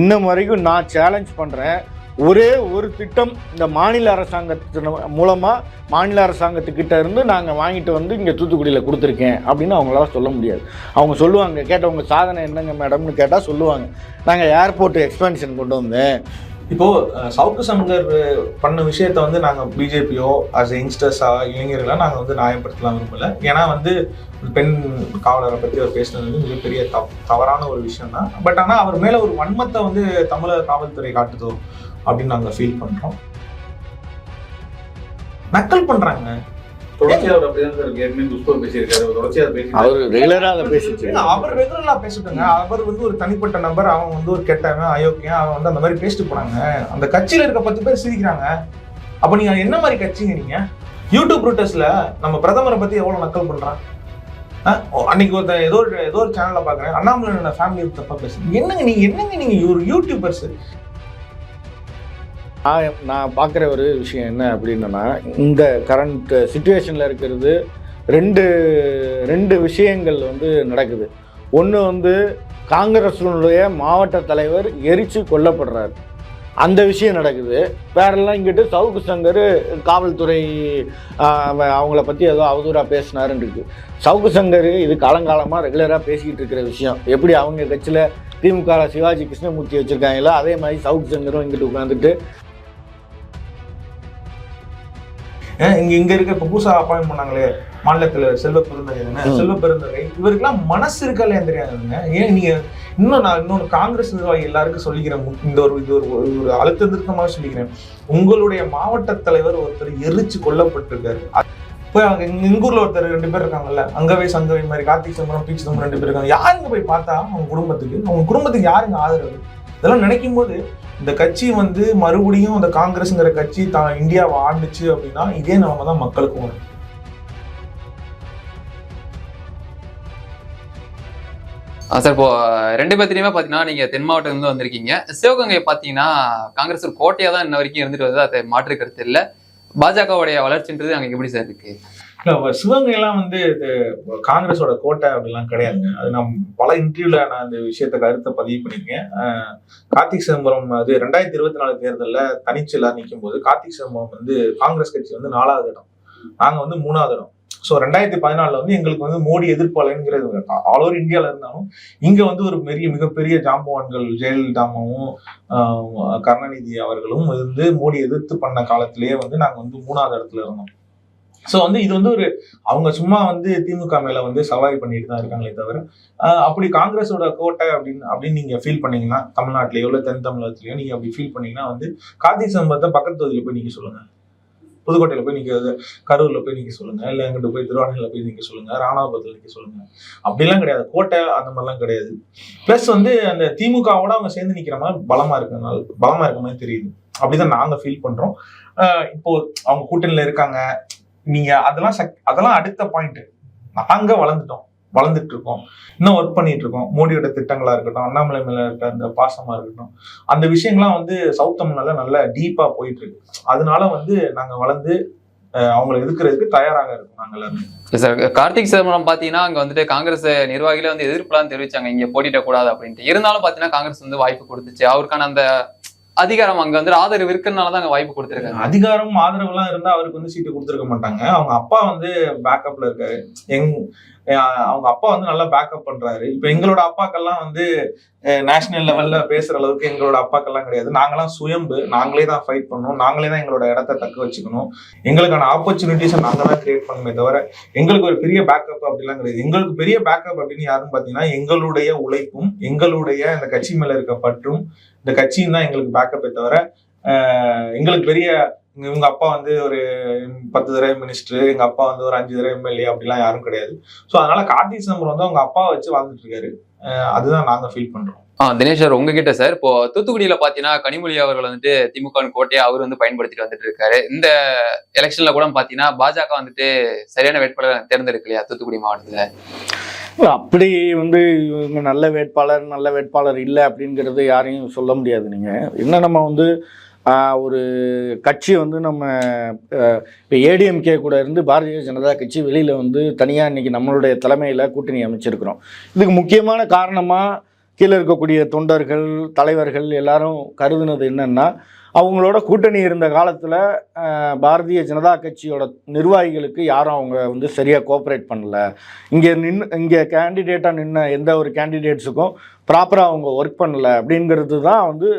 இன்னும் வரைக்கும் நான் சேலஞ்ச் பண்ணுறேன் ஒரே ஒரு திட்டம் இந்த மாநில அரசாங்கத்தின் மூலமாக மாநில அரசாங்கத்துக்கிட்ட இருந்து நாங்கள் வாங்கிட்டு வந்து இங்கே தூத்துக்குடியில் கொடுத்துருக்கேன் அப்படின்னு அவங்களால சொல்ல முடியாது. அவங்க சொல்லுவாங்க கேட்டவங்க சாதனை என்னங்க மேடம்னு கேட்டால் சொல்லுவாங்க. நாங்கள் ஏர்போர்ட் எக்ஸ்பென்ஷன் கொண்டு வந்தேன். இப்போ சவுக்கு சங்கர் பண்ண விஷயத்த வந்து நாங்க பிஜேபியோ அஸ் யங்ஸ்டர்ஸா இளைஞர்களா நாங்க வந்து நியாயப்படுத்தலாம் விரும்பல. ஏன்னா வந்து பெண் காவலரை பத்தி அவர் பேசுனது வந்து மிகப்பெரிய தவறான ஒரு விஷயம் தான் பட் ஆனா அவர் மேல ஒரு வன்மத்தை வந்து தமிழக காவல்துறை காட்டுதோ அப்படின்னு நாங்க ஃபீல் பண்றோம். நக்கல் பண்றாங்க. அவர் ரெகுலராக அதை பேசிட்டு அவர் ரெகுலரா பேசிட்டுங்க. அவர் வந்து ஒரு தனிப்பட்ட நபர் அவன் வந்து ஒரு கெட்டவன் அயோக்கியன் அவன் வந்து அந்த மாதிரி பேசிட்டு போனாங்க. அந்த கட்சியில இருக்க பத்து பேர் சிரிக்கிறாங்க. அப்ப நீங்க என்ன மாதிரி கட்சிங்க நீங்க? யூடியூப் ரூட்டர்ஸ்ல நம்ம பிரதமரை பத்தி எவ்வளவு நக்கல் பண்றான்? அன்னைக்கு ஒரு ஏதோ ஒரு ஏதோ ஒரு சேனல்ல பாக்குறேன். அண்ணாமலை ஃபேமிலி தப்பா பேசுறீங்க என்னங்க நீங்க என்னங்க நீங்க ஒரு யூடியூபர்ஸ் நான் நான் பார்க்குற ஒரு விஷயம் என்ன அப்படின்னா இந்த கரண்ட் சுச்சுவேஷனில் இருக்கிறது ரெண்டு ரெண்டு விஷயங்கள் வந்து நடக்குது. ஒன்று வந்து காங்கிரஸினுடைய மாவட்ட தலைவர் எரிச்சு கொல்லப்படுறாரு. அந்த விஷயம் நடக்குது. வேறெல்லாம் இங்கிட்டு சவுக்கு சங்கர் காவல்துறை அவங்கள பற்றி ஏதோ அவதூறாக பேசினாருன்னு இருக்குது சவுக்கு சங்கர் இது காலங்காலமாக ரெகுலராக பேசிக்கிட்டு இருக்கிற விஷயம். எப்படி அவங்க கட்சியில் திமுக சிவாஜி கிருஷ்ணமூர்த்தி வச்சுருக்காங்களோ அதே மாதிரி சவுக்கு சங்கரும் இங்கிட்டு உட்காந்துட்டு இங்க இங்க இருக்க இப்ப புதுசா அப்பாயின் பண்ணாங்களே மாநிலத்துல செல்வ பெருந்தகை தானே? ம். செல்வ பெருந்தகை. இவருக்கெல்லாம் மனசு இருக்கா இல்லையா தெரியாதுங்க. ஏன் நீங்க இன்னும் நான் இன்னொன்று காங்கிரஸ் நிர்வாகி எல்லாருக்கும் சொல்லிக்கிறேன். இந்த ஒரு இது ஒரு ஒரு- அழுத்த திருத்தமாக சொல்லிக்கிறேன். உங்களுடைய மாவட்ட தலைவர் ஒருத்தர் எரிச்சு கொல்லப்பட்டிருக்காரு. போய் அவங்க எங்க எங்க ஊர்ல ஒருத்தர் ரெண்டு பேர் இருக்காங்கல்ல. அங்கவே சங்கவை மாதிரி கார்த்திக் சம்பரம் பீச் சம்பரம் ரெண்டு பேர் இருக்காங்க. யாருங்க போய் பார்த்தா? அவங்க குடும்பத்துக்கு. அவங்க குடும்பத்துக்கு யாருங்க ஆதரவு? இதெல்லாம் நினைக்கும் போது இந்த கட்சி வந்து மறுபடியும் அந்த காங்கிரஸ்ங்கிற கட்சி தான் இந்தியாவை ஆண்டுச்சு அப்படின்னா இதே நிலைமை தான் மக்களுக்கும் வரும். சார் இப்போ ரெண்டு பேர்த்திலையுமே பார்த்தீங்கன்னா நீங்க தென் மாவட்டம் இருந்து வந்திருக்கீங்க. சிவகங்கை பார்த்தீங்கன்னா காங்கிரஸ் ஒரு கோட்டையாக தான் இன்ன வரைக்கும் இருந்துட்டு வருது. அதை மாற்று கருத்து இல்லை. பாஜகவுடைய வளர்ச்சின்றது அங்க எப்படி சார் இருக்கு? இல்ல சிவகங்கையெல்லாம் எல்லாம் வந்து இது காங்கிரஸோட கோட்டை அப்படிலாம் கிடையாதுங்க. அது நான் பல இன்டர்வியூல நான் அந்த விஷயத்த கருத்தை பதிவு பண்ணியிருக்கேன். கார்த்திக் சிதம்பரம் அது ரெண்டாயிரத்தி இருபத்தி நாலு தேர்தலில் தனிச்செல்லாம் நிற்கும் போது கார்த்திக் சிதம்பரம் வந்து காங்கிரஸ் கட்சி வந்து நாலாவது இடம். நாங்கள் வந்து மூணாவது இடம். ஸோ ரெண்டாயிரத்தி பதினாலில் வந்து எங்களுக்கு வந்து மோடி எதிர்ப்பாளங்கிறது ஆல் ஓவர் இந்தியாவில் இருந்தாலும் இங்கே வந்து ஒரு பெரிய மிகப்பெரிய ஜாம்பவான்கள் ஜெயலலிதாமாவும் கருணாநிதி அவர்களும் வந்து மோடி எதிர்த்து பண்ண காலத்திலேயே வந்து நாங்கள் வந்து மூணாவது இடத்துல இருந்தோம். ஸோ வந்து இது வந்து ஒரு அவங்க சும்மா வந்து திமுக மேல வந்து சவாரி பண்ணிட்டு தான் இருக்காங்களே தவிர அப்படி காங்கிரஸோட கோட்டை அப்படின்னு அப்படின்னு நீங்க ஃபீல் பண்ணீங்கன்னா தமிழ்நாட்டிலேயோ இல்லை தென் தமிழகத்திலேயோ நீங்க அப்படி ஃபீல் பண்ணீங்கன்னா வந்து கார்த்திக் சம்பத்தை பக்கத்து தொகுதியில போய் நீங்க சொல்லுங்க. புதுக்கோட்டையில போய் நீங்க கரூர்ல போய் நீங்க சொல்லுங்க. இல்ல எங்கிட்ட போய் திருவானையில போய் நீங்க சொல்லுங்க. ராணாபுரத்துல நீங்க சொல்லுங்க. அப்படிலாம் கிடையாது. கோட்டை அந்த மாதிரிலாம் கிடையாது. பிளஸ் வந்து அந்த திமுகவோட அவங்க சேர்ந்து நிக்கிற மாதிரி பலமா இருக்கனால பலமா இருக்க மாதிரி தெரியுது. அப்படிதான் நாங்க ஃபீல் பண்றோம். இப்போ அவங்க கூட்டணியில இருக்காங்க. நீங்க அதெல்லாம் சக்- அதெல்லாம் அடுத்த பாயிண்ட் நாங்க வளர்ந்துட்டோம். வளர்ந்துட்டு இருக்கோம் இன்னும் ஒர்க் பண்ணிட்டு இருக்கோம் மோடியோட திட்டங்களா இருக்கட்டும் அண்ணாமலை மேல இருக்க அந்த பாசமா இருக்கட்டும் அந்த விஷயங்கள்லாம் வந்து சவுத் தமிழ்நாடுல நல்லா டீப்பா போயிட்டு இருக்கு அதனால வந்து நாங்க வளர்ந்து அவங்களை எதிர்க்கிறதுக்கு தயாராக இருக்கும் நாங்க எல்லாருமே. சார் கார்த்திக் சிதம்பரம் பார்த்தீங்கன்னா அங்க வந்துட்டு காங்கிரஸ் நிர்வாகிகளே வந்து எதிர்ப்புலாம் தெரிவிச்சாங்க. இங்க போட்டிடக்கூடாது அப்படின்ட்டு. இருந்தாலும் பார்த்தீங்கன்னா காங்கிரஸ் வந்து வாய்ப்பு கொடுத்துச்சு. அவருக்கான அந்த அதிகாரம் அங்க வந்து ஆதரவு இருக்கிறதுனால தான் வாய்ப்பு கொடுத்துருக்காங்க. அதிகாரம் ஆதரவுலாம் இருந்தா அவருக்கு வந்து சீட்டு கொடுத்துருக்க மாட்டாங்க. அவங்க அப்பா வந்து பேக்கப்ல இருக்காரு. எங் அவங்க அப்பா வந்து நல்லா பேக்கப் பண்றாரு. இப்ப எங்களோட அப்பாக்கெல்லாம் வந்து நேஷனல் லெவல்ல பேசுற அளவுக்கு எங்களோட அப்பாக்கெல்லாம் கிடையாது. நாங்களாம் சுயம்பு. நாங்களே தான் ஃபைட் பண்ணணும். நாங்களே தான் எங்களோட இடத்த தக்க வச்சுக்கணும். எங்களுக்கான ஆப்பர்ச்சுனிட்டிஸை நாங்க தான் கிரியேட் பண்ணுமே தவிர எங்களுக்கு ஒரு பெரிய பேக்கப் அப்படிலாம் கிடையாது. எங்களுக்கு பெரிய பேக்கப் அப்படின்னு யாருன்னு பாத்தீங்கன்னா எங்களுடைய உழைப்பும் எங்களுடைய இந்த கட்சி மேல இருக்க பற்றும் இந்த கட்சியும் தான் எங்களுக்கு பேக்கப்பே தவிர எங்களுக்கு பெரிய இவங்க அப்பா வந்து ஒரு பத்து தடவை மினிஸ்டர் எங்க அப்பா வந்து ஒரு அஞ்சு தடவை எம்எல்ஏ அப்படிலாம் யாரும் கிடையாது. ஸோ அதனால கார்த்திக் சிதம்பரம் வந்து அவங்க அப்பாவை வச்சு வாழ்ந்துட்டு இருக்காரு. அதுதான் நாங்க ஃபீல் பண்றோம். ஆ தினேஷ் சார் உங்ககிட்ட சார் இப்போ தூத்துக்குடியில பாத்தீங்கன்னா கனிமொழி அவர்கள் வந்துட்டு திமுக கோட்டையை அவர் வந்து பயன்படுத்திட்டு வந்துட்டு இருக்காரு. இந்த எலெக்ஷன்ல கூட பாத்தீங்கன்னா பாஜக வந்துட்டு சரியான வேட்பாளர் தேர்ந்தெடுக்கலையா தூத்துக்குடி மாவட்டத்துல? அப்படி வந்து இவங்க நல்ல வேட்பாளர் நல்ல வேட்பாளர் இல்லை அப்படிங்கிறது யாரையும் சொல்ல முடியாது நீங்கள் என்ன நம்ம வந்து ஒரு கட்சி வந்து நம்ம இப்போ ஏடிஎம்கே கூட இருந்து பாரதிய ஜனதா கட்சி வெளியில் வந்து தனியாக இன்றைக்கி நம்மளுடைய தலைமையில் கூட்டணி அமைச்சிருக்கிறோம். இதுக்கு முக்கியமான காரணமாக கீழே இருக்கக்கூடிய தொண்டர்கள் தலைவர்கள் எல்லாரும் கருதுனது என்னன்னா அவங்களோட கூட்டணி இருந்த காலத்தில் பாரதிய ஜனதா கட்சியோட நிர்வாகிகளுக்கு யாரும் அவங்க வந்து சரியாக கோஆப்ரேட் பண்ணல. இங்கே நின்று இங்கே கேண்டிடேட்டாக நின்ன எந்த ஒரு கேண்டிடேட்ஸுக்கும் ப்ராப்பராக அவங்க ஒர்க் பண்ணல அப்படிங்கிறது தான் வந்து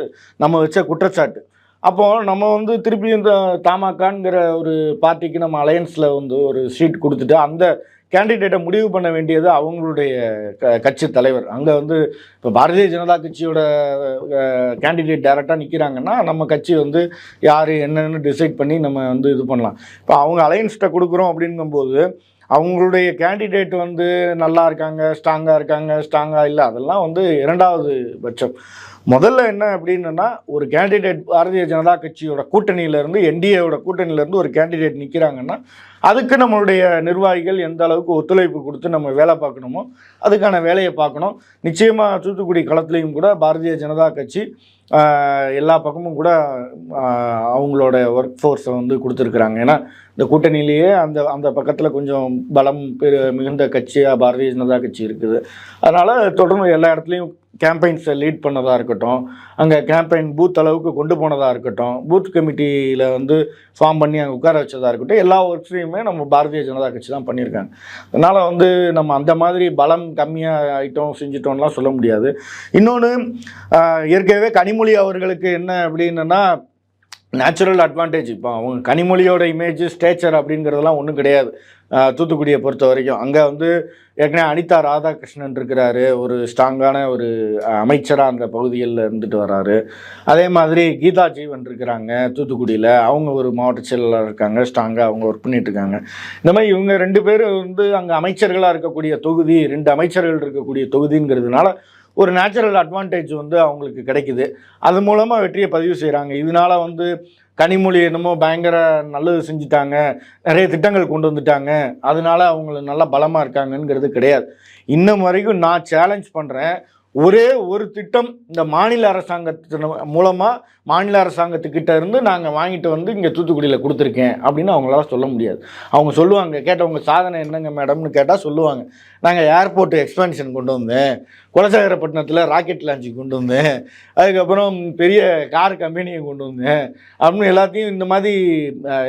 நம்ம வச்ச குற்றச்சாட்டு. அப்போ நம்ம வந்து திருப்பி இந்த தமாகாங்கிற ஒரு பார்ட்டிக்கு நம்ம அலையன்ஸில் வந்து ஒரு சீட் கொடுத்துட்டு அந்த கேண்டிடேட்டை முடிவு பண்ண வேண்டியது அவங்களுடைய க கட்சி தலைவர். அங்கே வந்து இப்போ பாரதிய ஜனதா கட்சியோட கேண்டிடேட் டேரெக்டாக நிற்கிறாங்கன்னா நம்ம கட்சி வந்து யார் என்னென்னு டிசைட் பண்ணி நம்ம வந்து இது பண்ணலாம். இப்போ அவங்க அலையன்ஸ்கிட்ட கொடுக்குறோம் அப்படிங்கும்போது அவங்களுடைய கேண்டிடேட் வந்து நல்லா இருக்காங்க ஸ்ட்ராங்காக இருக்காங்க ஸ்ட்ராங்காக இல்லை அதெல்லாம் வந்து இரண்டாவது பட்சம். முதல்ல என்ன அப்படின்னா ஒரு கேண்டிடேட் பாரதிய ஜனதா கட்சியோட கூட்டணியிலேருந்து என்டிஏவோட கூட்டணியிலேருந்து ஒரு கேண்டிடேட் நிற்கிறாங்கன்னா அதுக்கு நம்மளுடைய நிர்வாகிகள் எந்த அளவுக்கு ஒத்துழைப்பு கொடுத்து நம்ம வேலை பார்க்கணுமோ அதுக்கான வேலையை பார்க்கணும். நிச்சயமாக தூத்துக்குடி களத்துலேயும் கூட பாரதிய ஜனதா கட்சி எல்லா பக்கமும் கூட அவங்களோட ஒர்க் ஃபோர்ஸை வந்து கொடுத்துருக்குறாங்க. ஏன்னா இந்த கூட்டணியிலேயே அந்த அந்த பக்கத்தில் கொஞ்சம் பலம் பெரு மிகுந்த கட்சியாக பாரதிய ஜனதா கட்சி இருக்குது. அதனால் தொடர்ந்து எல்லா இடத்துலையும் கேம்பெயின்ஸை லீட் பண்ணதாக இருக்கட்டும் அங்கே கேம்பெயின் பூத் அளவுக்கு கொண்டு போனதாக இருக்கட்டும் பூத் கமிட்டியில் வந்து ஃபார்ம் பண்ணி அங்கே உட்கார வச்சதாக இருக்கட்டும் எல்லா ஒர்க்ஸையுமே நம்ம பாரதிய ஜனதா கட்சி தான் பண்ணியிருக்காங்க. அதனால் வந்து நம்ம அந்த மாதிரி பலம் கம்மியாக ஆகிட்டோம் செஞ்சிட்டோம்லாம் சொல்ல முடியாது. இன்னொன்று ஏற்கனவே கனிமொழி அவர்களுக்கு என்ன அப்படின்னா நேச்சுரல் அட்வான்டேஜ் இப்போ அவங்க கனிமொழியோட இமேஜ் ஸ்டேச்சர் அப்படிங்கிறதெல்லாம் ஒன்றும் கிடையாது. தூத்துக்குடியை பொறுத்த வரைக்கும். அங்கே வந்து ஏற்கனவே அனிதா ராதாகிருஷ்ணன் இருக்கிறாரு. ஒரு ஸ்ட்ராங்கான ஒரு அமைச்சராக அந்த பகுதிகளில் இருந்துட்டு வராரு. அதே மாதிரி கீதா ஜீவன் இருக்கிறாங்க தூத்துக்குடியில். அவங்க ஒரு மாவட்ட செயலாளர் இருக்காங்க. ஸ்ட்ராங்காக அவங்க ஒர்க் பண்ணிட்டு இருக்காங்க. இந்த மாதிரி இவங்க ரெண்டு பேர் வந்து அங்கே அமைச்சர்களாக இருக்கக்கூடிய தொகுதி ரெண்டு அமைச்சர்கள் இருக்கக்கூடிய தொகுதிங்கிறதுனால ஒரு நேச்சுரல் அட்வான்டேஜ் வந்து அவங்களுக்கு கிடைக்குது. அது மூலமாக வெற்றியை பதிவு செய்கிறாங்க இதனால வந்து கனிமொழி என்னமோ பயங்கர நல்லது செஞ்சுட்டாங்க. நிறைய திட்டங்கள் கொண்டு வந்துட்டாங்க. அதனால அவங்களுக்கு நல்லா பலமாக இருக்காங்கங்கிறது கிடையாது. இன்னும் வரைக்கும் நான் சேலஞ்ச் பண்ணுறேன் ஒரே ஒரு திட்டம் இந்த மாநில அரசாங்கத்தின் மூலமாக மாநில அரசாங்கத்துக்கிட்ட இருந்து நாங்கள் வாங்கிட்டு வந்து இங்கே தூத்துக்குடியில் கொடுத்துருக்கேன் அப்படின்னு அவங்களால சொல்ல முடியாது. அவங்க சொல்லுவாங்க கேட்டவங்க சாதனை என்னங்க மேடம்னு கேட்டால் சொல்லுவாங்க. நாங்கள் ஏர்போர்ட் எக்ஸ்பென்ஷன் கொண்டு வந்தேன் குலசேகரப்பட்டினத்தில் ராக்கெட் லான்ச்சு கொண்டு வந்தேன் அதுக்கப்புறம் பெரிய கார் கம்பெனியை கொண்டு வந்தேன் அப்படின்னு எல்லாத்தையும் இந்த மாதிரி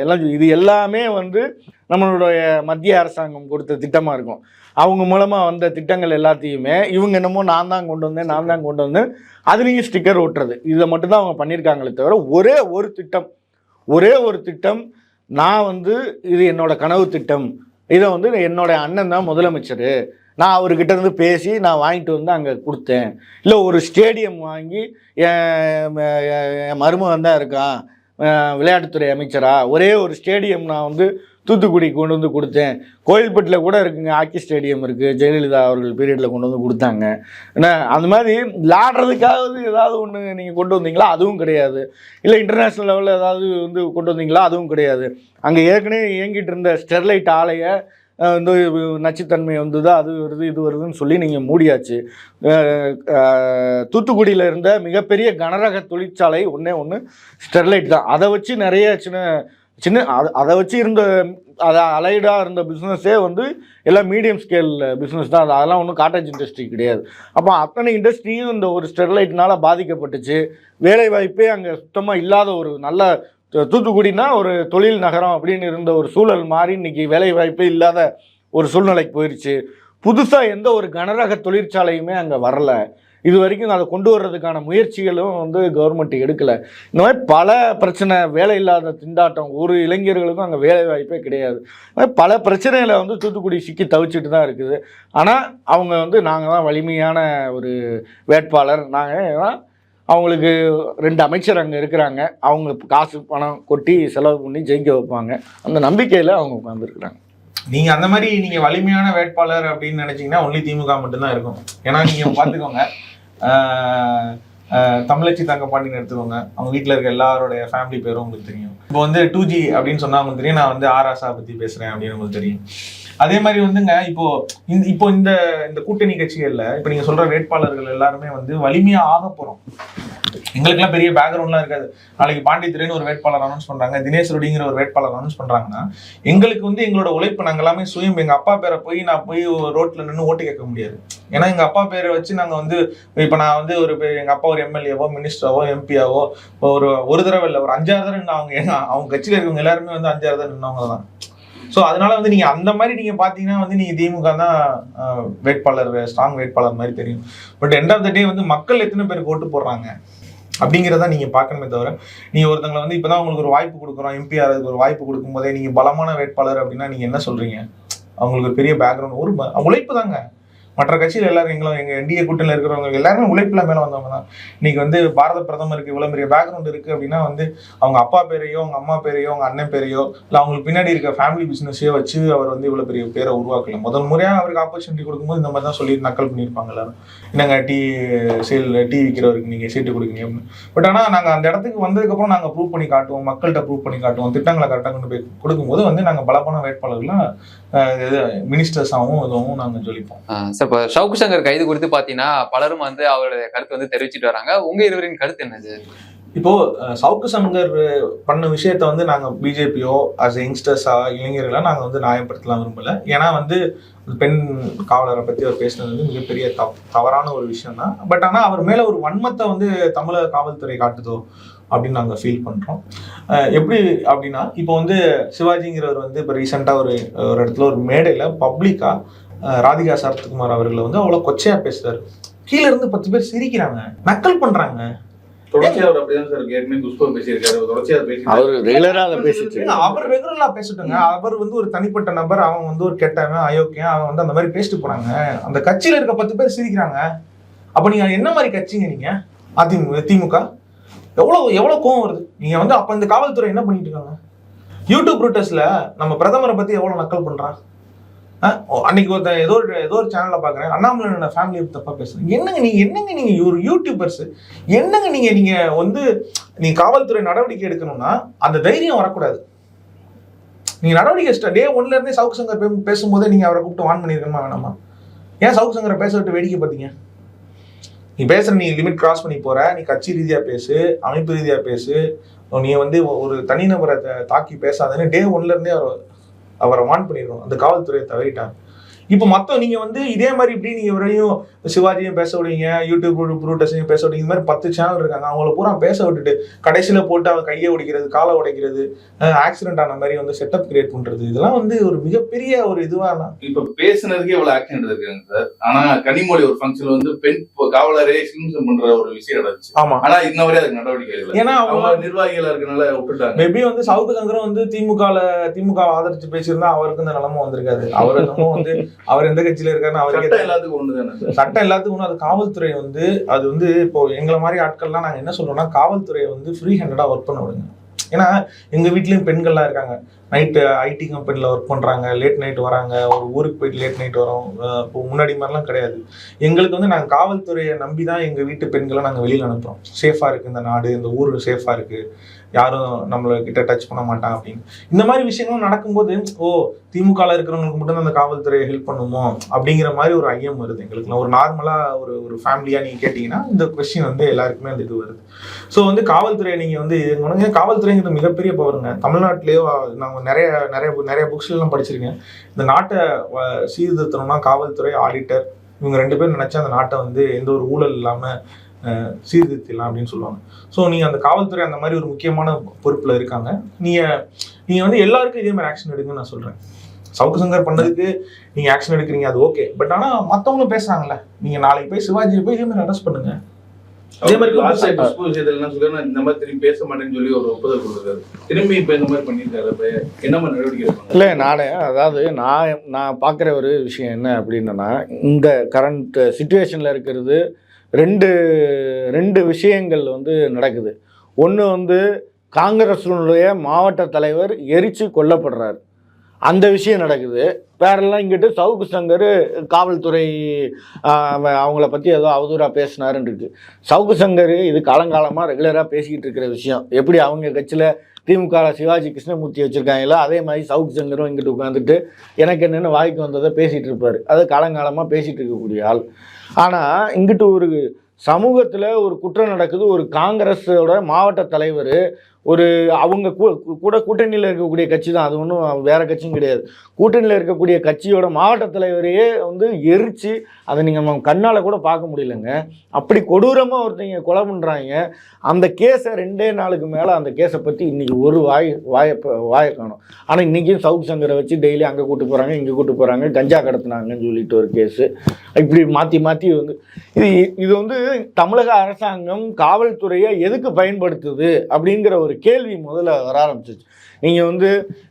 எல்லாம் இது எல்லாமே வந்து நம்மளுடைய மத்திய அரசாங்கம் கொடுத்த திட்டமாக இருக்கும். அவங்க மூலமாக வந்த திட்டங்கள் எல்லாத்தையுமே இவங்க என்னமோ நான் தான் கொண்டு வந்தேன் நான் தான் கொண்டு வந்தேன். அதுலேயும் ஸ்டிக்கர் ஓட்டுறது. இதை மட்டும்தான் அவங்க பண்ணியிருக்காங்களே தவிர ஒரே ஒரு திட்டம் ஒரே ஒரு திட்டம் நான் வந்து இது என்னோட கனவு திட்டம். இதை வந்து என்னோட அண்ணன் தான் முதலமைச்சர். நான் அவர்கிட்ட இருந்து பேசி நான் வாங்கிட்டு வந்து அங்கே கொடுத்தேன். இல்லை ஒரு ஸ்டேடியம் வாங்கி என் மருமகன் தான் இருக்கான். விளையாட்டுத்துறை அமைச்சரா. ஒரே ஒரு ஸ்டேடியம் நான் வந்து தூத்துக்குடி கொண்டு வந்து கொடுத்தேன். கோயில்பட்டில் கூட இருக்குங்க ஹாக்கி ஸ்டேடியம் இருக்குது ஜெயலலிதா அவர்கள் பீரியடில் கொண்டு வந்து கொடுத்தாங்க. என்ன அந்த மாதிரி விளாடுறதுக்காவது ஏதாவது ஒன்று நீங்கள் கொண்டு வந்தீங்களா? அதுவும் கிடையாது. இல்லை இன்டர்நேஷ்னல் லெவலில் ஏதாவது வந்து கொண்டு வந்தீங்களா? அதுவும் கிடையாது. அங்கே ஏற்கனவே இயங்கிட்டு இருந்த ஸ்டெர்லைட் ஆலையை வந்து நச்சுத்தன்மை வந்தது அது வருது இது வருதுன்னு சொல்லி நீங்கள் மூடியாச்சு. தூத்துக்குடியில் இருந்த மிகப்பெரிய கனரக தொழிற்சாலை ஒன்றே ஒன்று ஸ்டெர்லைட் தான். அதை வச்சு நிறைய சின்ன சின்ன அதை அதை வச்சு இருந்த அதான் அலைடாக இருந்த பிஸ்னஸே வந்து எல்லாம் மீடியம் ஸ்கேல் பிஸ்னஸ் தான். அது அதெல்லாம் ஒன்றும் காட்டேஜ் இண்டஸ்ட்ரி கிடையாது. அப்போ அத்தனை இண்டஸ்ட்ரியும் இந்த ஒரு ஸ்டெர்லைட்னால பாதிக்கப்பட்டுச்சு. வேலைவாய்ப்பே அங்கே சுத்தமாக இல்லாத ஒரு நல்ல தூத்துக்குடினா ஒரு தொழில் நகரம் அப்படின்னு இருந்த ஒரு சூழல் மாறி இன்னைக்கு வேலைவாய்ப்பே இல்லாத ஒரு சூழ்நிலைக்கு போயிடுச்சு புதுசாக எந்த ஒரு கனரக தொழிற்சாலையுமே அங்கே வரல. இது வரைக்கும் அதை கொண்டு வர்றதுக்கான முயற்சிகளும் வந்து கவர்மெண்ட் எடுக்கலை. இந்த மாதிரி பல பிரச்சனை வேலை இல்லாத திண்டாட்டம் ஒரு இளைஞர்களுக்கும் அங்கே வேலை வாய்ப்பே கிடையாது. இந்த மாதிரி பல பிரச்சனைகளை வந்து தூத்துக்குடி சிக்கி தவிச்சிட்டு தான் இருக்குது. ஆனால் அவங்க வந்து நாங்கள் தான் வலிமையான ஒரு வேட்பாளர். நாங்கள் அவங்களுக்கு ரெண்டு அமைச்சர் அங்கே இருக்கிறாங்க. அவங்க காசு பணம் கொட்டி செலவு பண்ணி ஜெயிக்க வைப்பாங்க. அந்த நம்பிக்கையில் அவங்க உட்காந்துருக்குறாங்க நீங்க அந்த மாதிரி நீங்க வலிமையான வேட்பாளர் அப்படின்னு நினைச்சீங்கன்னா ஒன்லி திமுக மட்டும்தான் இருக்கும். ஏன்னா நீங்க பாத்துக்கோங்க தமிழச்சி தங்கப்பாண்டின்னு எடுத்துக்கோங்க. அவங்க வீட்டில் இருக்க எல்லாருடைய ஃபேமிலி பேரும் உங்களுக்கு தெரியும். இப்போ வந்து டூ ஜி அப்படின்னு சொன்னா உங்களுக்கு தெரியும். நான் வந்து ஆராசா பத்தி பேசுறேன் அப்படின்னு உங்களுக்கு தெரியும். அதே மாதிரி வந்துங்க இப்போ இந்த இப்போ இந்த இந்த கூட்டணி கட்சிகள்ல இப்போ நீங்க சொல்ற வேட்பாளர்கள் எல்லாருமே வந்து வலிமையா ஆக போறோம். எங்களுக்குலாம் பெரிய பேக்ரவுண்ட்லாம் இருக்காது. நாளைக்கு பாண்டித்துறைன்னு ஒரு வேட்பாளர் அனௌன்ஸ் பண்றாங்க தினேஷ் ரெட்டிங்கிற ஒரு வேட்பாளர் அனௌன்ஸ் பண்றாங்கன்னா எங்களுக்கு வந்து எங்களோட உழைப்பு நாங்கள் எல்லாமே சுயம் எங்க அப்பா பேரை போய் நான் போய் ரோட்ல நின்று ஓட்டு கேட்க முடியாது. ஏன்னா எங்க அப்பா பேரை வச்சு நாங்க வந்து இப்ப நான் வந்து ஒரு எங்கள் எங்க அப்பா ஒரு எம்எல்ஏவோ மினிஸ்டராவோ எம்பியாவோ ஒரு ஒரு தடவை இல்லை ஒரு அஞ்சாறு தடவை அவங்க அவங்க கட்சியில் இருக்கவங்க எல்லாருமே வந்து அஞ்சாறு தடவை நின்னவங்க தான். ஸோ அதனால வந்து நீங்க அந்த மாதிரி நீங்க பாத்தீங்கன்னா வந்து நீங்க திமுக தான் வேட்பாளர் ஸ்ட்ராங் வேட்பாளர் மாதிரி தெரியும். But end of the day வந்து மக்கள் எத்தனை பேருக்கு ஓட்டு போடுறாங்க? அப்படிங்கிறத நீங்கள் பார்க்கணுமே தவிர நீங்கள் ஒருத்தங்களை வந்து இப்போதான் உங்களுக்கு ஒரு வாய்ப்பு கொடுக்குறோம் எம்பிஆர் ஆறதுக்கு ஒரு வாய்ப்பு கொடுக்கும் போதே பலமான வேட்பாளர் அப்படின்னா நீங்கள் என்ன சொல்கிறீங்க அவங்களுக்கு ஒரு பெரிய பேக்ரவுண்ட் ஒரு உழைப்பு தாங்க. மற்ற கட்சியில் எல்லாரும் எங்களும் எங்க என்டிஏ கூட்டணியில் இருக்கிறவங்க எல்லாருமே உழைப்புல மேல வந்தவங்க தான். இன்னைக்கு வந்து பாரத பிரதமருக்கு இவ்வளவு பெரிய பேக்ரவுண்ட் இருக்கு அப்படின்னா வந்து அவங்க அப்பா பேரையோ அவங்க அம்மா பேரையோ அவங்க அண்ணன் பேரையோ இல்லை அவங்களுக்கு பின்னாடி இருக்க ஃபேமிலி பிசினஸையோ வச்சு அவர் வந்து இவ்வளவு பெரிய பேரை உருவாக்கல. முதல் முறையாக அவருக்கு ஆப்பர்ச்சுனிட்டி கொடுக்கும்போது இந்த மாதிரி தான் சொல்லி நக்கல் பண்ணியிருப்பாங்க எல்லாரும். என்னங்க டீ சேல் டீ விற்கிறவருக்கு நீங்க சீட்டு கொடுக்குறீங்க அப்படின்னு. பட் ஆனா நாங்க அந்த இடத்துக்கு வந்ததுக்கப்புறம் நாங்க ப்ரூவ் பண்ணி காட்டுவோம் மக்கள்கிட்ட ப்ரூவ் பண்ணி காட்டுவோம் திட்டங்களை கரெக்டாக கொண்டு போய் கொடுக்கும்போது வந்து நாங்க பலப்பான வேட்பாளர்களாக மினிஸ்டர்ஸாகவும் இதுவும் நாங்க ஜொலிப்போம். சார் இப்போ ஷவுக்கு சங்கர் கைது குறித்து பார்த்தீங்கன்னா பலரும் வந்து அவருடைய கருத்து வந்து தெரிவிச்சிட்டு வராங்க. உங்க இருவரின் கருத்து என்னது? இப்போ சவுக்கு சங்கர் பண்ண விஷயத்த வந்து நாங்கள் பிஜேபியோ அஸ் யங்ஸ்டர்ஸா இளைஞர்களா நாங்கள் வந்து நியாயப்படுத்தலாம் விரும்பல. ஏன்னா வந்து பெண் காவலரை பத்தி அவர் பேசுனது வந்து மிகப்பெரிய தவ தவறான ஒரு விஷயம் தான் பட் ஆனால் அவர் மேல ஒரு வன்மத்தை வந்து தமிழக காவல்துறை காட்டுதோ அப்படின்னு நாங்கள் ஃபீல் பண்றோம். எப்படி அப்படின்னா இப்போ வந்து சிவாஜிங்கிறவர் வந்து இப்போ ரீசெண்டாக ஒரு ஒரு இடத்துல ஒரு மேடையில் பப்ளிக்காக ராதிகா சரத்குமார் அவர்களை வந்து அவ்வளவு கொச்சையா பேசுறாரு. கீழ இருந்து பத்து பேர் சிரிக்கிறாங்க. நக்கல் பண்றாங்க. அவர் ரெகுலரா அதை பேசிட்டு. அவர் ரெகுலரா பேசட்டுங்க. அவர் வந்து ஒரு தனிப்பட்ட நபர். அவன் வந்து ஒரு கெட்டவன் அயோக்கியன். அவன் வந்து அந்த மாதிரி பேசிட்டு போறாங்க அந்த கட்சியில இருக்க பத்து பேர் சிரிக்கிறாங்க. அப்ப நீங்க என்ன மாதிரி கட்சிங்க நீங்க? அதிமுக திமுக? எவ்வளவு எவ்வளவு கோவம் வருது? நீங்க வந்து அப்ப இந்த காவல்துறை என்ன பண்ணிட்டு இருக்காங்க? யூடியூப் ரூட்டர்ஸ்ல நம்ம பிரதமரை பத்தி எவ்வளவு நக்கல் பண்றான்? அன்னைக்கு ஒருத்தன் ஏதோ ஒரு ஏதோ ஒரு சேனலில் பார்க்குறேன் அண்ணாமலை ஃபேமிலியை தப்பாக பேசுகிறேன் என்னங்க நீங்கள் என்னங்க நீங்கள் ஒரு யூடியூபர்ஸ் என்னங்க நீங்கள் நீங்கள் வந்து நீங்கள் காவல்துறை நடவடிக்கை எடுக்கணும்னா அந்த தைரியம் வரக்கூடாது. நீங்கள் நடவடிக்கை ஸ்ட- டே ஒன்லேருந்தே சவுக் சங்கர் பேசும்போதே நீங்கள் அவரை கூப்பிட்டு வான் பண்ணியிருக்கணுமா வேணாமா? ஏன் சவுக் சங்கரை பேச விட்டு வேடிக்கை பார்த்தீங்க? நீ பேசுகிற நீ லிமிட் கிராஸ் பண்ணி போகிற நீ கட்சி ரீதியாக பேசு அமைப்பு ரீதியாக பேசு நீ வந்து ஒரு தனிநபரை தாக்கி பேசாதன்னு டே ஒன்லேருந்தே அவர் அவரை வான் பண்ணிடுவோம் அந்த காவல்துறையை தவறிட்டாங்க. இப்போ மொத்தம் நீங்க வந்து இதே மாதிரி இப்படி நீங்க வரையும் சிவாஜியும் பேச விடுவீங்க யூடியூப் ப்ரூட்டஸையும் பேச விடுவீங்க. இந்த மாதிரி பத்து சேனல் இருக்காங்க. அவங்கள பூரா பேச விட்டுட்டு கடைசியில போட்டு அவன் கையை உடைக்கிறது காலை உடைக்கிறது ஆக்சிடென்ட் ஆன மாதிரி வந்து செட்டப் கிரியேட் பண்றது. இதெல்லாம் வந்து ஒரு மிகப்பெரிய ஒரு இதுவா நான் இப்ப பேசுனதுக்கே இவ்வளவு ஆக்ஷன் எடுத்திருக்காங்க சார். ஆனா கனிமொழி ஒரு ஃபங்க்ஷன்ல வந்து பெண் காவலரே சிம்சம் பண்ற ஒரு விஷயம் நடந்துச்சு. ஆமா. ஆனா இன்ன வரை அதுக்கு நடவடிக்கை இல்லை ஏன்னா அவங்க அவங்க நிர்வாகிகளா இருக்கனால விட்டுட்டாங்க மேபி வந்து சவுக்கு சங்கரம் வந்து திமுகல திமுக ஆதரிச்சு பேசியிருந்தா அவருக்கு இந்த நிலைமை வந்திருக்காது. அவர் என்னமோ வந்து அவர் எந்த கட்சியில இருக்காருன்னு அவருக்கே சட்டம் எல்லாத்துக்கும் ஒண்ணுதானே? சட்டம் எல்லாத்துக்கும் ஒண்ணும், அது காவல்துறை வந்து அது வந்து இப்போ எங்களை மாதிரி ஆட்கள்லாம் நாங்க என்ன சொல்றோம்னா காவல்துறையை வந்து ஃப்ரீ ஹேண்டடா ஒர்க் பண்ண விடுங்க. ஏன்னா எங்க வீட்லயும் பெண்கள்லாம் இருக்காங்க. நைட்டு ஐடி கம்பெனியில் ஒர்க் பண்ணுறாங்க லேட் நைட் வராங்க ஒரு ஊருக்கு போயிட்டு லேட் நைட் வரோம். இப்போ முன்னாடி மாதிரிலாம் கிடையாது. எங்களுக்கு வந்து நாங்கள் காவல்துறையை நம்பி தான் எங்கள் வீட்டு பெண்களை நாங்கள் வெளியில் அனுப்புகிறோம் சேஃபாக இருக்குது இந்த நாடு இந்த ஊர் சேஃபாக இருக்குது யாரும் நம்மளை கிட்ட டச் பண்ண மாட்டான் அப்படின்னு. இந்த மாதிரி விஷயங்களும் நடக்கும்போது ஓ திமுகவில் இருக்கிறவங்களுக்கு மட்டும் அந்த காவல்துறையை ஹெல்ப் பண்ணுமோ? அப்படிங்கிற மாதிரி ஒரு ஐயம் வருது எங்களுக்கு ஒரு நார்மலாக ஒரு ஒரு ஃபேமிலியாக நீங்கள் கேட்டிங்கன்னா இந்த கொஸ்டின் வந்து எல்லாருக்குமே அந்த இது வருது. ஸோ வந்து காவல்துறையை நீங்கள் வந்து காவல்துறைங்கிறது மிகப்பெரிய பவருங்க தமிழ்நாட்டிலேயோ நாங்கள் நிறைய நிறைய நிறைய புக்ஸ்லாம் எல்லாம் படிச்சிருக்கேன். இந்த நாட்டை வ- சீர்திருத்தணும்னா காவல்துறை ஆடிட்டர் இவங்க ரெண்டு பேரும் நினச்சா அந்த நாட்டை வந்து எந்த ஒரு ஊழல் இல்லாமல் சீர்திருத்திடலாம் அப்படின்னு சொல்லுவாங்க. ஸோ நீங்கள் அந்த காவல்துறை அந்த மாதிரி ஒரு முக்கியமான பொறுப்பில் இருக்காங்க. நீங்கள் நீங்கள் வந்து எல்லாருக்கும் இதே மாதிரி ஆக்ஷன் எடுங்கன்னு நான் சொல்கிறேன் சவுக்கு சங்கர் பண்ணதுக்கு நீங்கள் ஆக்ஷன் எடுக்கிறீங்க அது ஓகே பட் ஆனால் மற்றவங்களும் பேசுறாங்கல்ல. நீங்கள் நாளைக்கு போய் சிவாஜி போய் இதே மாதிரி அரெஸ்ட் பண்ணுங்கள் அதே மாதிரி லாஸ்ட் டைம் புஷ்ப விஷயத்துல என்ன சொல்லுங்க இந்த மாதிரி திரும்பி பேச மாட்டேன்னு சொல்லி ஒரு ஒப்புதல் கொடுத்துருக்காரு. திரும்பி இப்ப இந்த மாதிரி பண்ணிருக்காரு அப்ப என்ன மாதிரி நடவடிக்கை எடுப்பாங்க? இல்லை நான் அதாவது நான் நான் பார்க்குற ஒரு விஷயம் என்ன அப்படின்னா இந்த கரண்ட் சுச்சுவேஷனில் இருக்கிறது ரெண்டு ரெண்டு விஷயங்கள் வந்து நடக்குது. ஒன்று வந்து காங்கிரஸினுடைய மாவட்ட தலைவர் எரிச்சு கொல்லப்படுறார். அந்த விஷயம் நடக்குது. வேறெல்லாம் இங்கிட்டு சவுக்கு சங்கர் காவல்துறை அவங்கள பற்றி ஏதோ அவதூறாக பேசினாருன்னு இருக்கு. சவுக்கு சங்கர் இது காலங்காலமாக ரெகுலராக பேசிக்கிட்டு இருக்கிற விஷயம். எப்படி அவங்க கட்சியில் திமுக சிவாஜி கிருஷ்ணமூர்த்தி வச்சுருக்காங்களோ அதே மாதிரி சவுக்கு சங்கரும் இங்கிட்டு உட்காந்துட்டு எனக்கு என்னென்னு வாய்க்கு வந்ததை பேசிகிட்டு இருப்பார். அது காலங்காலமாக பேசிகிட்டு இருக்கக்கூடிய ஆள். ஆனால் இங்கிட்டு ஒரு சமூகத்தில் ஒரு குற்றம் நடக்குது. ஒரு காங்கிரஸோட மாவட்ட தலைவர் ஒரு அவங்க கூ- கூட கூட்டணியில் இருக்கக்கூடிய கட்சி தான். அது ஒன்றும் வேற கட்சியும் கிடையாது. கூட்டணியில் இருக்கக்கூடிய கட்சியோட மாவட்ட தலைவரையே வந்து எரிச்சு அதை நீங்கள் நம்ம கண்ணால் கூட பார்க்க முடியலங்க. அப்படி கொடூரமாக ஒருத்தங்க கொலை பண்ணுறாங்க அந்த கேஸை ரெண்டே நாளுக்கு மேலே அந்த கேஸை பற்றி இன்றைக்கி ஒரு வாய் வாயை வாய வாயை காணும். ஆனால் இன்றைக்கும் சவுக் சங்கரை வச்சு டெய்லி அங்கே கூட்டு போகிறாங்க இங்கே கூட்டு போகிறாங்க கஞ்சா கடத்துனாங்கன்னு சொல்லிட்டு ஒரு கேஸு. இப்படி மாற்றி மாற்றி வந்து இது இது வந்து தமிழக அரசாங்கம் காவல்துறையை எதுக்கு பயன்படுத்துது அப்படிங்கிற ஒரு கேள்வி முதல்ல வர ஆரம்பிச்சிச்சு நீங்கள் வந்து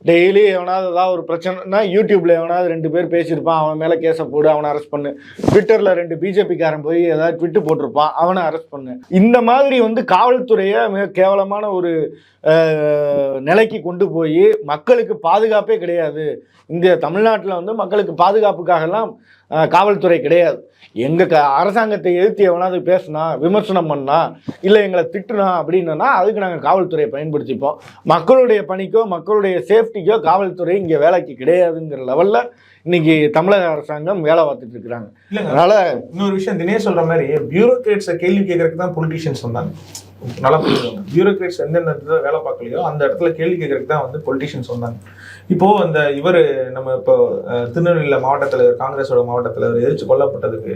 டெய்லி எவனாவது ஏதாவது ஒரு பிரச்சனைனா யூடியூப்பில் எவனாவது ரெண்டு பேர் பேசியிருப்பான் அவன் மேலே கேஸை போடு அவனை அரெஸ்ட் பண்ணு. ட்விட்டரில் ரெண்டு பிஜேபிக்காரன் போய் ஏதாவது ட்விட்டு போட்டிருப்பான் அவனை அரெஸ்ட் பண்ணு. இந்த மாதிரி வந்து காவல்துறையை மிக கேவலமான ஒரு நிலைக்கு கொண்டு போய் மக்களுக்கு பாதுகாப்பே கிடையாது. இந்திய தமிழ்நாட்டில் வந்து மக்களுக்கு பாதுகாப்புக்காகலாம் காவல்துறை கிடையாது. எங்கள் க அரசாங்கத்தை எதிர்த்து எவனாவது பேசுனா விமர்சனம் பண்ணா இல்லை எங்களை திட்டுனா அப்படின்னா அதுக்கு நாங்கள் காவல்துறையை பயன்படுத்திப்போம். மக்களுடைய பணிக்கோ மக்களுடைய சேஃப்டிக்கோ காவல்துறை இங்கே வேலைக்கு கிடையாதுங்கிற லெவலில் இன்னைக்கு தமிழக அரசாங்கம் வேலை பார்த்துட்டு இருக்கிறாங்க. அதனால இன்னொரு விஷயம் தினேஷ் சொல்ற மாதிரி பியூரோக்ரேட்ஸை கேள்வி கேட்கறதுக்கு தான் பொலிட்டிஷியன்ஸ் வந்தாங்க. நல்லா புரியுதுங்க பியூரோக்ரேட்ஸ் எந்தெந்த இடத்துல வேலை பார்க்கலையோ அந்த இடத்துல கேள்வி கேட்கறதுக்கு தான் வந்து பொலிட்டிஷியன்ஸ் வந்தாங்க. இப்போ அந்த இவர் நம்ம இப்போ திருநெல்வேலியில் மாவட்ட தலைவர் காங்கிரஸோட மாவட்ட தலைவர் எரிச்சு கொல்லப்பட்டதுக்கு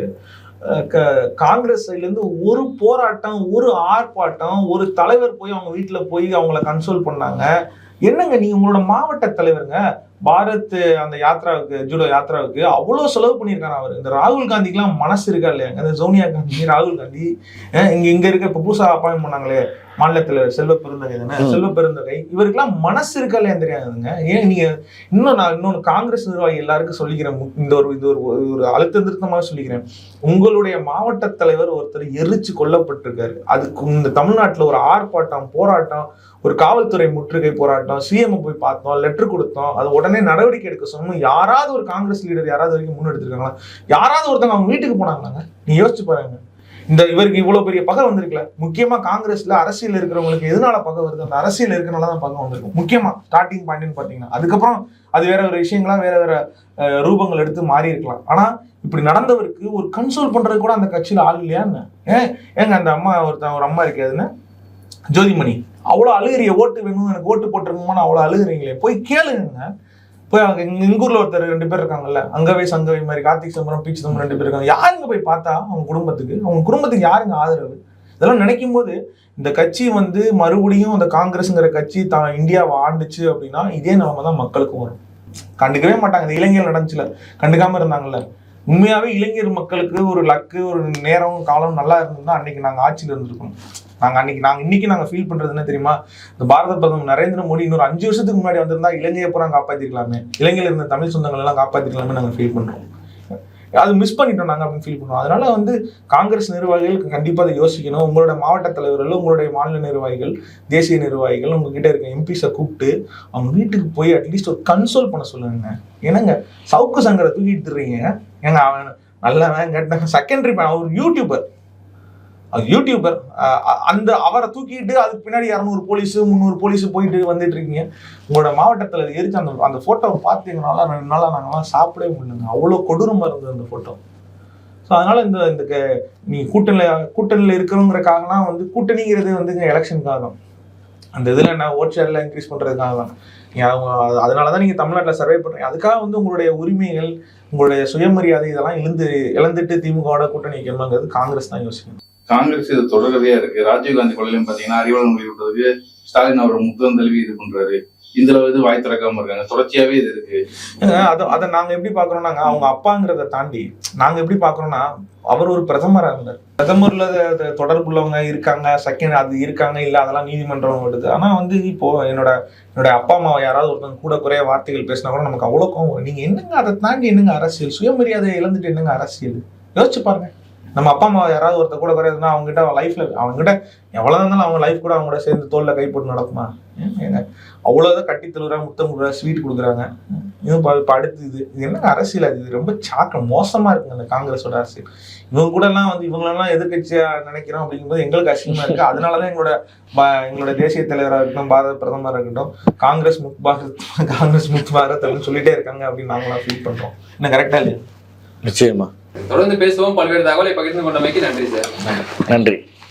க- காங்கிரஸ் சைட்லேருந்து ஒரு போராட்டம் ஒரு ஆர்ப்பாட்டம் ஒரு தலைவர் போய் அவங்க வீட்டில் போய் அவங்கள கன்சோல் பண்ணாங்க. என்னங்க நீங்கள் உங்களோட மாவட்ட தலைவருங்க? பாரத் அந்த யாத்ராவுக்கு ஜூடோ யாத்ராவுக்கு அவ்வளோ செலவு பண்ணியிருக்காரு அவர். இந்த ராகுல் காந்திக்கெலாம் மனசு இருக்கா இல்லையா? அந்த சோனியா காந்தி ராகுல் காந்தி இங்கே இங்கே இருக்க இப்போ புதுசாக அப்பாயின்ட் பண்ணாங்களே. மாநில தலைவர் செல்வ பெருந்தகை தானே. செல்வ பெருந்தகை. இவருக்கெல்லாம் மனசு இருக்கா இல்லையா தெரியாதுங்க ஏன் நீங்க இன்னும் நான் இன்னொன்று காங்கிரஸ் நிர்வாகி எல்லாருக்கும் சொல்லிக்கிறேன் இந்த ஒரு இது ஒரு ஒரு அழுத்த திருத்தமாக சொல்லிக்கிறேன். உங்களுடைய மாவட்ட தலைவர் ஒருத்தர் எரிச்சு கொல்லப்பட்டிருக்காரு. அதுக்கு இந்த தமிழ்நாட்டுல ஒரு ஆர்ப்பாட்டம் போராட்டம் ஒரு காவல்துறை முற்றுகை போராட்டம் சிஎம் போய் பார்த்தோம் லெட்டர் கொடுத்தோம் அது உடனே நடவடிக்கை எடுக்க சொன்னோம். யாராவது ஒரு காங்கிரஸ் லீடர் யாராவது வரைக்கும் முன்னெடுத்திருக்காங்களா யாராவது ஒருத்தவங்க அவங்க வீட்டுக்கு போனாங்களாங்க? நீ யோசிச்சு பாருங்க. இந்த இவருக்கு இவ்வளவு பெரிய பகை வந்திருக்கல. முக்கியமா காங்கிரஸ்ல அரசியல் இருக்கிறவங்களுக்கு எதனால பகை வருது? அந்த அரசியல் இருக்கனால தான் பகை வந்திருக்கும் முக்கியமா ஸ்டார்டிங் பாயிண்ட்னு பாத்தீங்கன்னா அதுக்கப்புறம் அது வேற ஒரு விஷயங்கள்லாம் வேற வேற ரூபங்கள் எடுத்து மாறி இருக்கலாம். ஆனா இப்படி நடந்தவருக்கு ஒரு கன்சோல் பண்றது கூட அந்த கட்சியில ஆள் இல்லையான்னு ஏன் ஏங்க அந்த அம்மா ஒருத்தன் ஒரு அம்மா இருக்காதுன்னு ஜோதிமணி. அவ்வளோ அழுகிறிய ஓட்டு வேணும் எனக்கு ஓட்டு போட்டுருக்குமான்னு அவ்வளோ அழுகுறீங்களே. போய் கேளுங்க. போய் அவங்க எங்க ஊர்ல ஒருத்தர் ரெண்டு பேர் இருக்காங்கல்ல அங்கவே சங்கவை மாதிரி கார்த்திக் சம்பரம் பீச் சம்பரம் ரெண்டு பேர் இருக்காங்க. யாருங்க போய் பார்த்தா அவங்க குடும்பத்துக்கு? அவங்க குடும்பத்துக்கு யாருங்க ஆதரவு? இதெல்லாம் நினைக்கும் போது இந்த கட்சி வந்து மறுபடியும் அந்த காங்கிரஸ்ங்கிற கட்சி தான் இந்தியாவை ஆண்டுச்சு அப்படின்னா இதே நிலைமை தான் மக்களுக்கும் வரும். கண்டுக்கவே மாட்டாங்க. இந்த இளைஞர் நடந்துச்சுல கண்டுக்காம இருந்தாங்கல்ல. உண்மையாகவே இளைஞர் மக்களுக்கு ஒரு லக்கு ஒரு நேரம் காலம் நல்லா இருந்திருந்தா அன்னைக்கு நாங்கள் ஆட்சியில் இருந்திருக்கோம். நாங்கள் அன்னைக்கு நாங்கள் இன்னைக்கு நாங்கள் ஃபீல் பண்ணுறது என்ன தெரியுமா? இந்த பாரத பிரதமர் நரேந்திர மோடி இன்னொரு அஞ்சு வருஷத்துக்கு முன்னாடி வந்திருந்தா இலங்கையை பூரா காப்பாற்றிருக்கலாமே இலங்கையில் இருந்த தமிழ் சொந்தங்கள் எல்லாம் காப்பாற்றிருக்கலாமே நாங்கள் ஃபீல் பண்ணுறோம் அது மிஸ் பண்ணிட்டோம் நாங்கள் அப்படின்னு ஃபீல் பண்ணுவோம். அதனால வந்து காங்கிரஸ் நிர்வாகிகள் கண்டிப்பாக அதை யோசிக்கணும். உங்களோட மாவட்ட தலைவர்கள் உங்களுடைய மாநில நிர்வாகிகள் தேசிய நிர்வாகிகள் உங்ககிட்ட இருக்க எம்பிஸை கூப்பிட்டு அவங்க வீட்டுக்கு போய் அட்லீஸ்ட் ஒரு கன்சோல் பண்ண சொல்லுங்க. என்னங்க? சவுக்கு சங்கரை தூக்கிட்டு திர்றீங்க. ஏங்க அவன் நல்லவன் கெட்டவன் செகண்டரி அவர் யூடியூபர் யூடியூபர் அ- அந்த அவரை தூக்கிட்டு அதுக்கு பின்னாடி இரநூறு போலீஸ் முந்நூறு போலீஸ் போயிட்டு வந்துட்டு இருக்கீங்க. உங்களோட மாவட்டத்தில் எரிச்சு அந்த அந்த ஃபோட்டோவை பார்த்தீங்கனால ரெண்டு நாளாக நாங்கள்லாம் சாப்பிடவே முடியலங்க. அவ்வளோ கொடூரமாக இருந்தது அந்த ஃபோட்டோ ஸோ அதனால இந்த இந்த க- நீ கூட்டணியில் கூட்டணியில் இருக்கிறவங்கிறக்காகலாம் வந்து கூட்டணிங்கிறது வந்துங்க எலெக்ஷனுக்காக தான் அந்த இதில் என்ன ஓட் ஷேரில் இன்க்ரீஸ் பண்ணுறதுக்காக தான் நீங்கள் அவங்க அதனால தான் நீங்கள் தமிழ்நாட்டில் சர்வே பண்ணுறீங்க அதுக்காக வந்து உங்களுடைய உரிமைகள் உங்களுடைய சுயமரியாதை இதெல்லாம் இழந்து இழந்துட்டு திமுகவோட கூட்டணி வைக்கணுங்கிறது காங்கிரஸ் தான் யோசிக்கணும். காங்கிரஸ் இது தொடர்கதையா இருக்கு. ராஜீவ்காந்தி கொலையிலும் பாத்தீங்கன்னா அறிவாளன் விட்டதுக்கு ஸ்டாலின் அவர் முத்தம் தழுவி இது பண்றாரு. இந்த இது வாய் திறக்காம இருக்காங்க. தொடர்ச்சியாவே இது இருக்கு. அதை அதை நாங்க எப்படி பாக்குறோம்னாங்க அவங்க அப்பாங்கிறத தாண்டி நாங்க எப்படி பாக்குறோம்னா அவர் ஒரு பிரதமராக இருந்தார். பிரதமர்ல தொடர்புள்ளவங்க இருக்காங்க செகண்ட் அது இருக்காங்க இல்ல அதெல்லாம் நீதிமன்றம் விடுது ஆனா வந்து இப்போ என்னோட என்னோட அப்பா அம்மாவை யாராவது ஒருத்தவங்க கூட குறைய வார்த்தைகள் பேசினா கூட நமக்கு அவ்வளோ கோவம் நீங்க என்னங்க அதை தாண்டி என்னங்க அரசியல்? சுயமரியாதையை இழந்துட்டு என்னங்க அரசியல்? யோசிச்சு பாருங்க. நம்ம அப்பா அம்மா யாராவது ஒருத்தர் கூட குறையுதுன்னா அவங்ககிட்ட அவன் லைஃப்ல அவங்ககிட்ட எவ்வளவு இருந்தாலும் அவங்க லைஃப் கூட அவங்க சேர்ந்து தோல்ல கைப்பட்டு நடக்குமா? ஏங்க? அவ்வளவுதான் கட்டி தழுவுறாங்க முத்தம் கொடுக்குறாங்க ஸ்வீட் கொடுக்குறாங்க. இது இப்ப அடுத்து இது இது என்ன அரசியல் அது? இது ரொம்ப சாக்க மோசமா இருக்குங்க அந்த காங்கிரஸோட அரசியல். இவங்க கூட எல்லாம் வந்து இவங்களெல்லாம் எதிர்கட்சியா நினைக்கிறோம் அப்படிங்கும்போது எங்களுக்கு அசிங்கமா இருக்கு. அதனாலதான் எங்களோட ப- எங்களோட தேசிய தலைவராக இருக்கட்டும் பாரத பிரதமராக இருக்கட்டும் காங்கிரஸ் முக் பாரத் காங்கிரஸ் முக் பாரத் அப்படின்னு சொல்லிட்டே இருக்காங்க அப்படின்னு நாங்களாம் ஃபீல் பண்றோம். என்ன கரெக்டா இல்லையா? நிச்சயமா. தொடர்ந்து பேசுவோம். பல்வேறு தகவலை பகிர்ந்து கொண்டமைக்கு நன்றி சார். நன்றி.